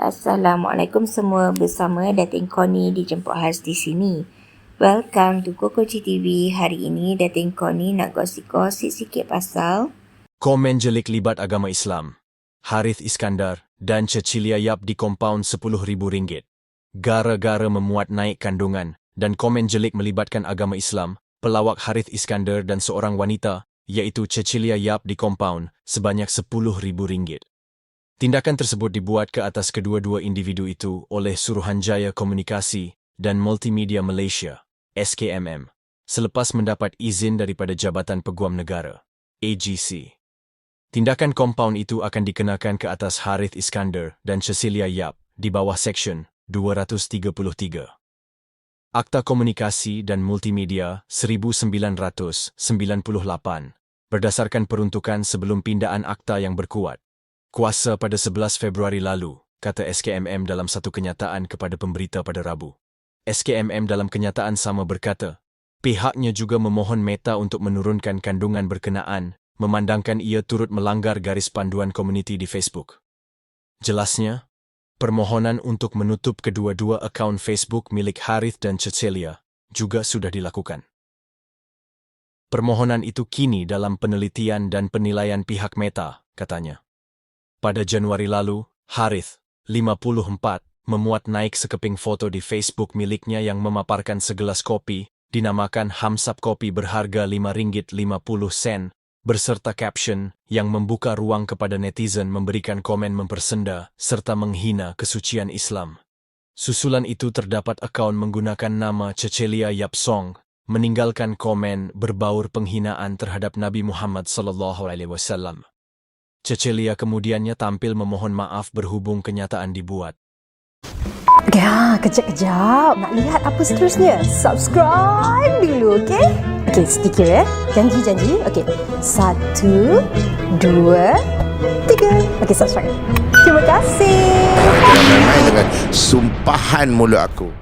Assalamualaikum semua bersama Datin Connie dijemput Haz di sini. Welcome to Kokoci TV. Hari ini Datin Connie nak gosip-gosip sikit pasal Komen jelik libat agama Islam. Harith Iskandar dan Cecilia Yap di kompaun RM10,000. Gara-gara memuat naik kandungan dan komen jelik melibatkan agama Islam, pelawak Harith Iskandar dan seorang wanita iaitu Cecilia Yap di kompaun sebanyak RM10,000. Tindakan tersebut dibuat ke atas kedua-dua individu itu oleh Suruhanjaya Komunikasi dan Multimedia Malaysia, SKMM, selepas mendapat izin daripada Jabatan Peguam Negara, AGC. Tindakan kompaun itu akan dikenakan ke atas Harith Iskandar dan Cecilia Yap di bawah Seksyen 233. Akta Komunikasi dan Multimedia 1998 berdasarkan peruntukan sebelum pindaan akta yang berkuat Kuasa pada 11 Februari lalu, kata SKMM dalam satu kenyataan kepada pemberita pada Rabu. SKMM dalam kenyataan sama berkata, pihaknya juga memohon Meta untuk menurunkan kandungan berkenaan, memandangkan ia turut melanggar garis panduan komuniti di Facebook. Jelasnya, permohonan untuk menutup kedua-dua akaun Facebook milik Harith dan Cecilia juga sudah dilakukan. Permohonan itu kini dalam penelitian dan penilaian pihak Meta, katanya. Pada Januari lalu, Harith, 54, memuat naik sekeping foto di Facebook miliknya yang memaparkan segelas kopi, dinamakan Hamsap Kopi berharga RM5.50, berserta caption yang membuka ruang kepada netizen memberikan komen mempersenda serta menghina kesucian Islam. Susulan itu terdapat akaun menggunakan nama Cecelia Yapsong, meninggalkan komen berbaur penghinaan terhadap Nabi Muhammad wasallam. Cecelia kemudiannya tampil memohon maaf berhubung kenyataan dibuat. Ya, kejap-kejap. Nak lihat apa seterusnya? Subscribe dulu, okey? Okey, sedikit ya. Janji-janji. Okey. Satu, dua, tiga. Okey, subscribe. Terima kasih. Dengan sumpahan mulut aku.